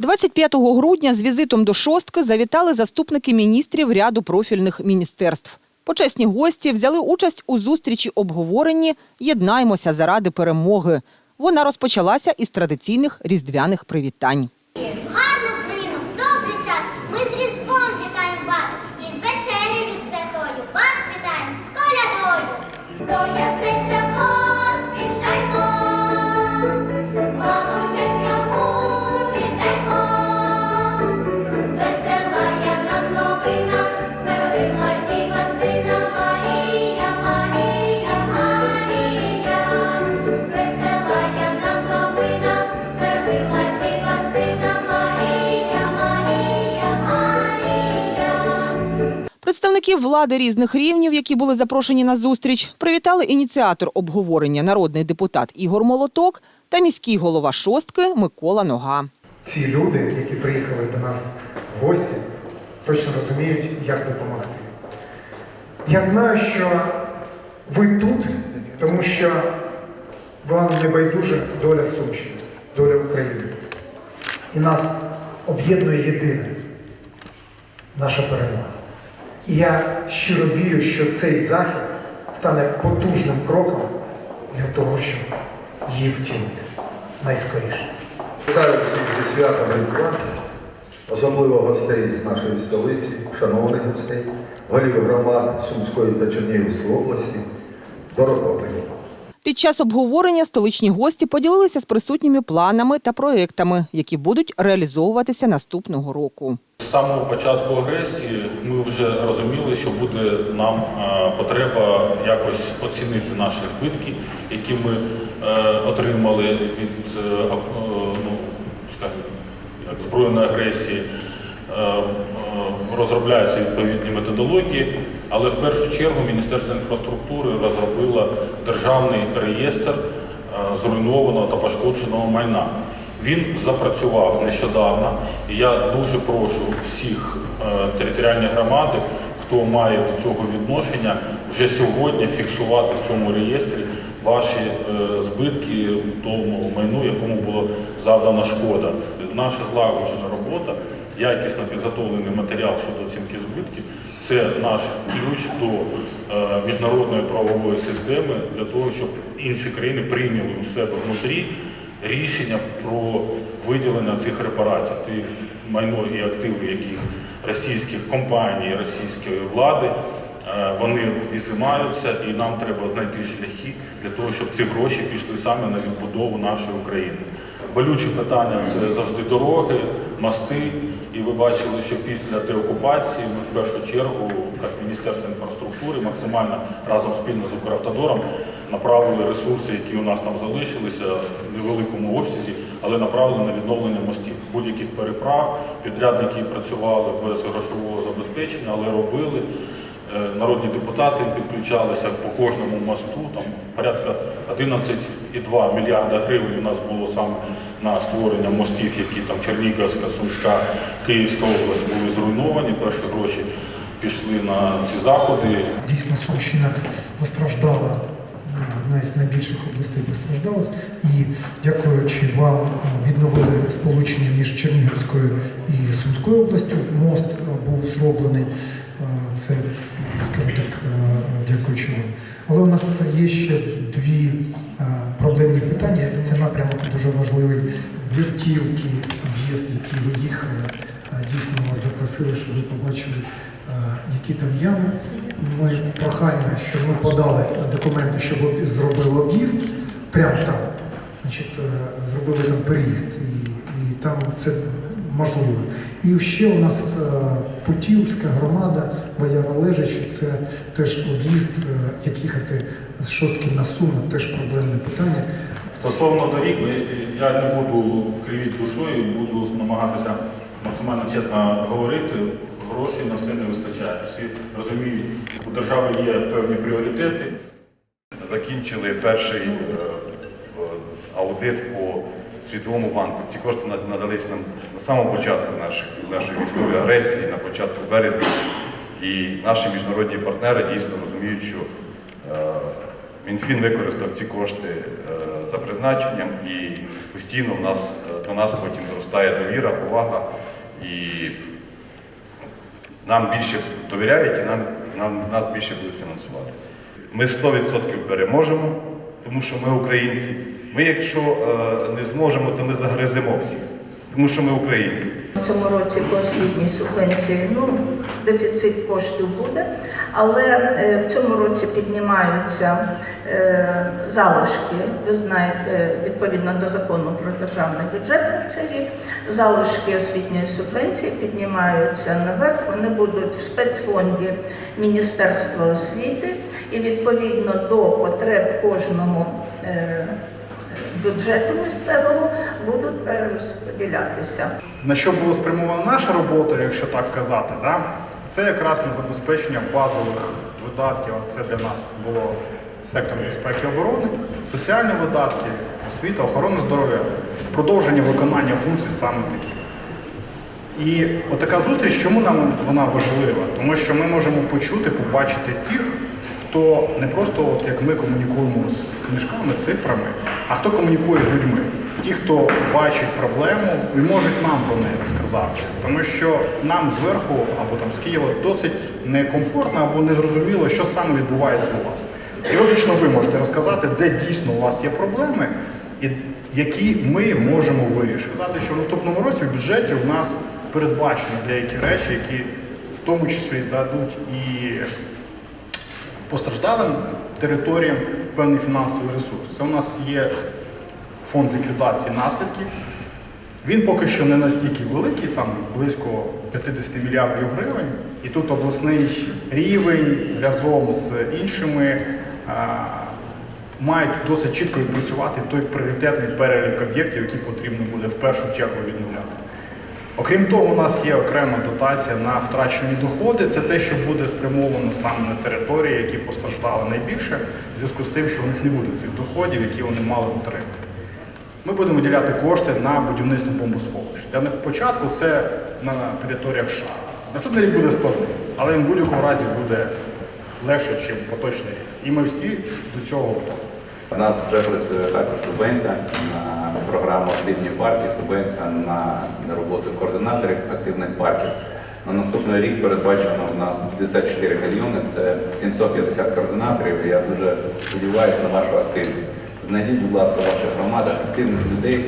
25 грудня з візитом до шостки завітали заступники міністрів ряду профільних міністерств. Почесні гості взяли участь у зустрічі обговоренні Єднаймося заради перемоги. Вона розпочалася із традиційних різдвяних привітань. Представники влади різних рівнів, які були запрошені на зустріч, привітали ініціатор обговорення народний депутат Ігор Молоток та міський голова шостки Микола Нога. ці люди, які приїхали до нас в гості, точно розуміють, як допомогти. Я знаю, що ви тут, тому що вам не байдуже доля Сумщини, доля України. І нас об'єднує єдине наша перемога. І я щиро вірю, що цей захід стане потужним кроком для того, щоб її втілити найскоріше. Вітаю всіх зі святом Різдва, особливо гостей з нашої столиці, шановних гостей, голів громад Сумської та Чернігівської області, Дорогопилів. Під час обговорення столичні гості поділилися з присутніми планами та проектами, які будуть реалізовуватися наступного року. З самого початку агресії ми вже розуміли, що буде нам е, потреба якось оцінити наші збитки, які ми е, отримали від е, ну, скажімо, збройної агресії. Розробляються відповідні методології, але в першу чергу Міністерство інфраструктури розробило державний реєстр е, зруйнованого та пошкодженого майна. Він запрацював нещодавно, і я дуже прошу всіх е, територіальні громади, хто має до цього відношення, вже сьогодні фіксувати в цьому реєстрі ваші е, збитки тому майну, якому було завдана шкода. Наша злагоджена робота, якісно підготовлений матеріал щодо оцінки збитків це наш ключ до е, міжнародної правової системи для того, щоб інші країни прийняли у себе внутрі рішення про виділення цих репарацій. Ті майно і активи, яких російських компаній, російської влади, е, вони ізимаються, і нам треба знайти шляхи для того, щоб ці гроші пішли саме на відбудову нашої України. Болючі питання це завжди дороги, мости. І ви бачили, що після деокупації ми в першу чергу, як Міністерство інфраструктури, максимально разом спільно з Укравтодором направили ресурси, які у нас там залишилися в невеликому обсязі, але направили на відновлення мостів, будь-яких переправ. Підрядники працювали без грошового забезпечення, але робили. Е, Народні депутати підключалися по кожному мосту. Там порядка 11,2 мільярда гривень у нас було саме на створення мостів, які там Чернігівська, Сумська, Київська область були зруйновані. Перші гроші пішли на ці заходи. Дійсно, Сумщина постраждала, одна із найбільших областей постраждалих. І дякуючи вам, відновили сполучення між Чернігівською і Сумською областю. Мост був зроблений. Це, скажімо так, е, дякуючи вам. Але у нас є ще дві е, проблемні питання. Це напрямок дуже важливий. Вертівки, об'їзд, які ви їхали. Е, Дійсно вас запросили, щоб ви побачили, які там ями. Ми прохання, щоб ми подали документи, щоб зробили об'їзд прямо там. Значить, зробили там переїзд, і, і там це можливо. І ще у нас е, Путівська громада, Бояра Лежачі, це теж об'їзд, е, як їхати з шостки на Суми, теж проблемне питання. Стосовно доріг, я не буду кривіть душою, буду намагатися максимально чесно говорити. Грошей на все не вистачає. Всі розуміють, у держави є певні пріоритети. закінчили перший е, аудит по Світовому банку. Ці кошти надались нам на самому початку наших, нашої військової агресії, на початку березня. І наші міжнародні партнери дійсно розуміють, що е, Мінфін використав ці кошти е, за призначенням, і постійно нас, е, до нас потім зростає довіра, повага, і нам більше довіряють і нам, нам, нас більше будуть фінансувати. Ми 100% переможемо, тому що ми українці. Ми, якщо е, не зможемо, то ми загриземо всіх, тому що ми українці. В цьому році по освітній субвенції ну, дефіцит коштів буде, але е, в цьому році піднімаються е, залишки. Ви знаєте, відповідно до закону про державний бюджет на цей рік, залишки освітньої субвенції піднімаються наверх. Вони будуть в спецфонді Міністерства освіти і відповідно до потреб кожного. Бюджету місцевого будуть перерозподілятися. На що була спрямована наша робота, якщо так казати, да? це якраз на забезпечення базових видатків. Це для нас було сектор безпеки і оборони, соціальні видатки, освіта, охорона здоров'я, продовження виконання функцій саме такі. І отака зустріч, чому нам вона важлива? Тому що ми можемо почути, побачити тих, хто не просто от як ми комунікуємо з книжками, цифрами, а хто комунікує з людьми. Ті, хто бачить проблему і можуть нам про неї розказати. Тому що нам зверху або там з Києва досить некомфортно або незрозуміло, що саме відбувається у вас. І виключно ви можете розказати, де дійсно у вас є проблеми, і які ми можемо вирішити. Сказати, що в наступному році в бюджеті у нас передбачені деякі речі, які в тому числі дадуть і постраждалим територіям певний фінансовий ресурс. Це у нас є фонд ліквідації наслідків. Він поки що не настільки великий, там близько 50 мільярдів гривень. І тут обласний рівень разом з іншими мають досить чітко відпрацювати той пріоритетний перелік об'єктів, які потрібно буде в першу чергу відновляти. Окрім того, у нас є окрема дотація на втрачені доходи. Це те, що буде спрямовано саме на території, які постраждали найбільше, в зв'язку з тим, що у них не буде цих доходів, які вони мали отримати. Ми будемо виділяти кошти на будівництво бомбосховищ. Для початку це на територіях США. Наступний рік буде складний, але він в будь-якому разі буде легше, ніж поточний рік. І ми всі до цього готові. У нас вже працює також субвенція на програму «Освітні парки», субвенція на роботу координаторів активних парків. На наступний рік передбачено у нас 54 мільйони, це 750 координаторів. Я дуже сподіваюся на вашу активність. Знайдіть, будь ласка, в ваших громадах активних людей,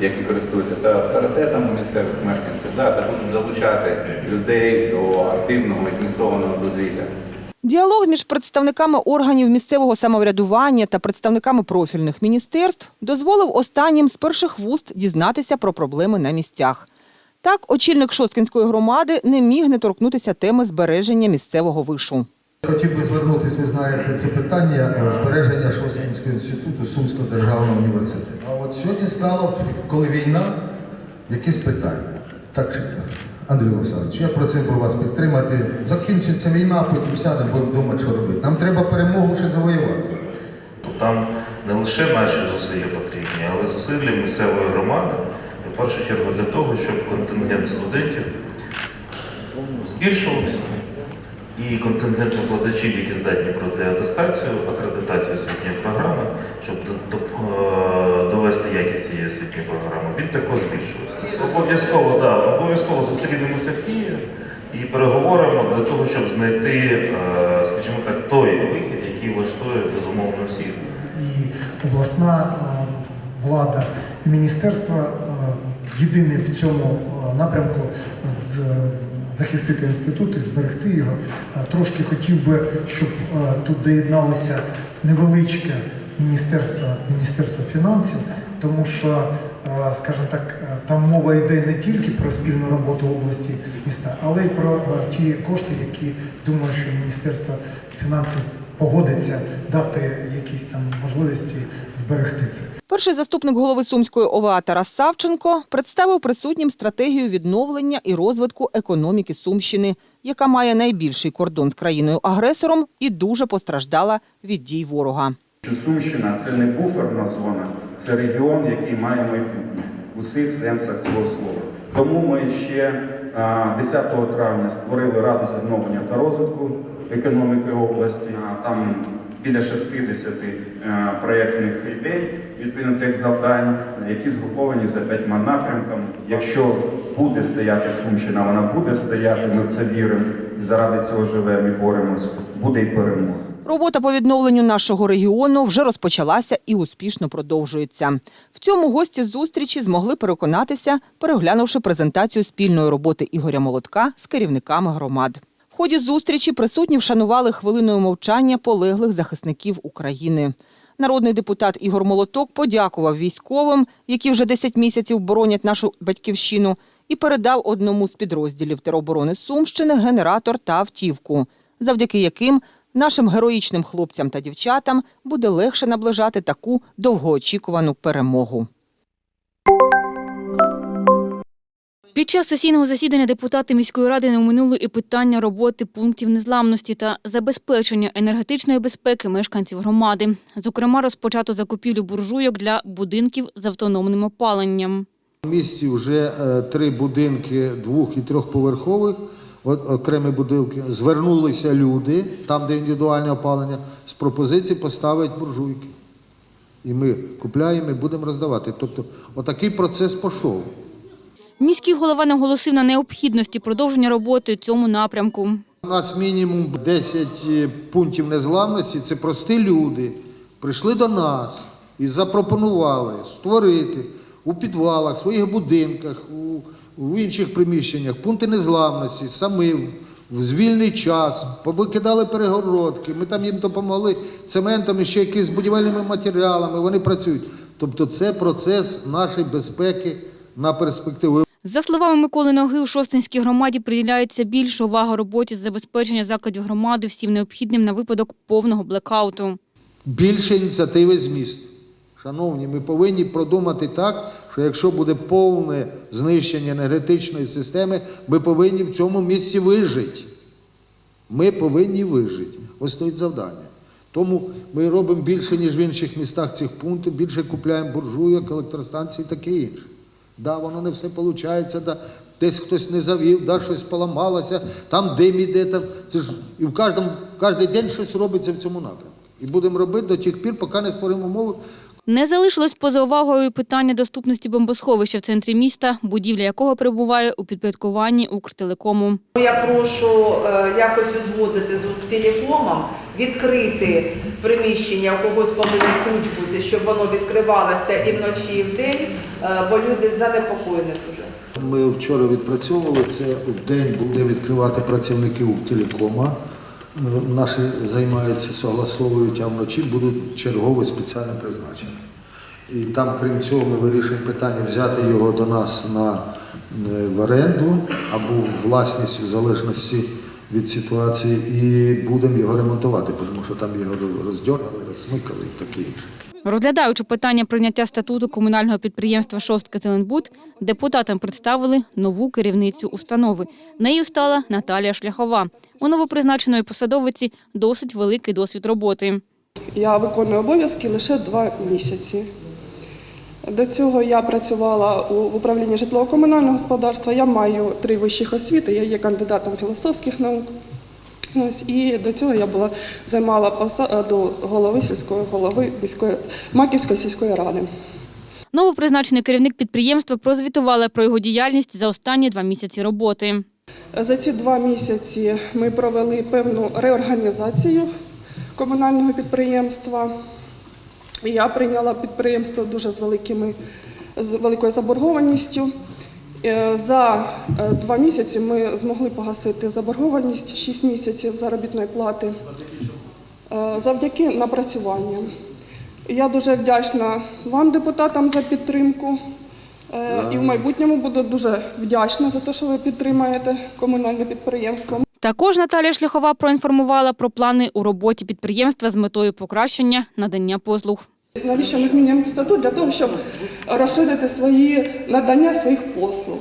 які користуються авторитетом місцевих мешканців, да, та будуть залучати людей до активного і змістованого дозвілля. Діалог між представниками органів місцевого самоврядування та представниками профільних міністерств дозволив останнім з перших вуст дізнатися про проблеми на місцях. Так, очільник Шосткінської громади не міг не торкнутися теми збереження місцевого вишу. Хотів би звернутися, ви знаєте, це питання збереження Шосткінського інституту Сумського державного університету. А от сьогодні стало, коли війна, якісь питання. Так, Андрій Олександрович, я просив би вас підтримати. Закінчиться війна, потім сядемо, будемо думати, що робити. Нам треба перемогу ще завоювати. Там не лише наші зусилля потрібні, але зусилля місцевої громади, і в першу чергу для того, щоб контингент студентів збільшувався, і контингент викладачів, які здатні пройти атестацію, акредитацію освітньої програми, щоб е, довести якість цієї освітньої програми, він також збільшувався. Обов'язково, да, обов'язково зустрінемося в Києві і переговоримо для того, щоб знайти, е, скажімо так, той вихід, який влаштує безумовно всіх. і обласна е, влада і міністерство єдине в цьому напрямку з, захистити інститут і зберегти його. Е, Трошки хотів би, щоб е, тут доєдналося невеличке міністерство, міністерство фінансів, тому що, е, скажімо так, там мова йде не тільки про спільну роботу області міста, але й про ті кошти, які думаю, що міністерство фінансів погодиться дати якісь там можливості зберегти це. Перший заступник голови Сумської ОВА Тарас Савченко представив присутнім стратегію відновлення і розвитку економіки Сумщини, яка має найбільший кордон з країною-агресором і дуже постраждала від дій ворога. Сумщина це не буферна зона, це регіон, який має майбутнє в усіх сенсах цього слова. Тому ми ще а, 10 травня створили раду з відновлення та розвитку економіки області. Там біля 60 е, проєктних ідей, відповідно тих завдань, які згруповані за п'ятьма напрямками. Якщо буде стояти Сумщина, вона буде стояти, ми в це віримо і заради цього живемо і боремось, буде і перемога. Робота по відновленню нашого регіону вже розпочалася і успішно продовжується. В цьому гості зустрічі змогли переконатися, переглянувши презентацію спільної роботи Ігоря Молотка з керівниками громад. В ході зустрічі присутні вшанували хвилиною мовчання полеглих захисників України. Народний депутат Ігор Молоток подякував військовим, які вже 10 місяців боронять нашу батьківщину, і передав одному з підрозділів тероборони Сумщини генератор та автівку, завдяки яким нашим героїчним хлопцям та дівчатам буде легше наближати таку довгоочікувану перемогу. Під час сесійного засідання депутати міської ради не оминули і питання роботи пунктів незламності та забезпечення енергетичної безпеки мешканців громади. Зокрема, розпочато закупівлю буржуйок для будинків з автономним опаленням. У місті вже е, три будинки двох і трьохповерхових, окремі будинки. Звернулися люди, там, де індивідуальне опалення, з пропозицією поставити буржуйки. І ми купляємо і будемо роздавати. Тобто, отакий процес пішов. Міський голова наголосив на необхідності продовження роботи у цьому напрямку. У нас мінімум 10 пунктів незламності. Це прості люди. Прийшли до нас і запропонували створити у підвалах, своїх будинках, у, інших приміщеннях пункти незламності, самі в- в звільний час, повикидали перегородки. Ми там їм допомогли цементом і ще якимись будівельними матеріалами. Вони працюють. Тобто, це процес нашої безпеки на перспективу. За словами Миколи Ноги, у Шостинській громаді приділяється більше уваги роботі з забезпечення закладів громади всім необхідним на випадок повного блекауту. більше ініціативи з міст. Шановні, ми повинні продумати так, що якщо буде повне знищення енергетичної системи, ми повинні в цьому місці вижити. Ми повинні вижити. Ось стоїть завдання. Тому ми робимо більше, ніж в інших містах цих пунктів, більше купляємо буржуйок, електростанцій таке інше. Да, воно не все виходить, да, десь хтось не завів, да, щось поламалося, там дим іде. Там, це ж, і в кожному, кожен день щось робиться в цьому напрямку. І будемо робити до тих пір, поки не створимо умови, Не залишилось поза увагою питання доступності бомбосховища в центрі міста, будівля якого перебуває у підпорядкуванні Укртелекому. Я прошу е, якось узгодити з телекомом, відкрити приміщення, у когось повинен ключ бути, щоб воно відкривалося і вночі, і вдень, е, бо люди занепокоєні дуже. Ми вчора відпрацьовували це. В день буде відкривати працівники телекома. Наші займаються, согласовують, а вночі будуть чергові спеціально призначені. І там, крім цього, ми вирішуємо питання взяти його до нас на, е, в оренду або в власність в залежності від ситуації, і будемо його ремонтувати, тому що там його роздьоргали, розсмикали і таке інше. Розглядаючи питання прийняття статуту комунального підприємства «Шостка Зеленбуд», депутатам представили нову керівницю установи. Нею стала Наталія Шляхова. У новопризначеної посадовиці досить великий досвід роботи. Я виконую обов'язки лише два місяці. До цього я працювала у в управлінні житлово-комунального господарства. Я маю три вищих освіти, я є кандидатом філософських наук. Ось, і до цього я була займала посаду голови сільської голови міської Маківської сільської ради. Новопризначений керівник підприємства прозвітувала про його діяльність за останні два місяці роботи. За ці два місяці ми провели певну реорганізацію комунального підприємства. Я прийняла підприємство дуже з великими з великою заборгованістю. Е, За е, два місяці ми змогли погасити заборгованість 6 місяців заробітної плати е, завдяки напрацюванням. Я дуже вдячна вам, депутатам, за підтримку. І в майбутньому буду дуже вдячна за те, що ви підтримаєте комунальне підприємство. Також Наталія Шляхова проінформувала про плани у роботі підприємства з метою покращення надання послуг. Навіщо ми змінюємо статут? Для того, щоб розширити свої надання своїх послуг,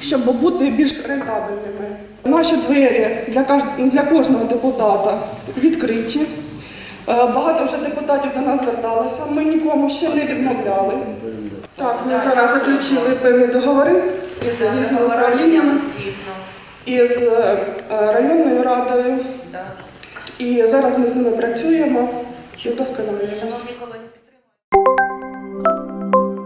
щоб бути більш рентабельними. Наші двері для кож- для кожного депутата відкриті. Е, Багато вже депутатів до нас зверталося. Ми нікому ще не відмовляли. Так, ми зараз заключили певні договори із різними управліннями, із е, районною радою. І зараз ми з ними працюємо і вдосконалюємося.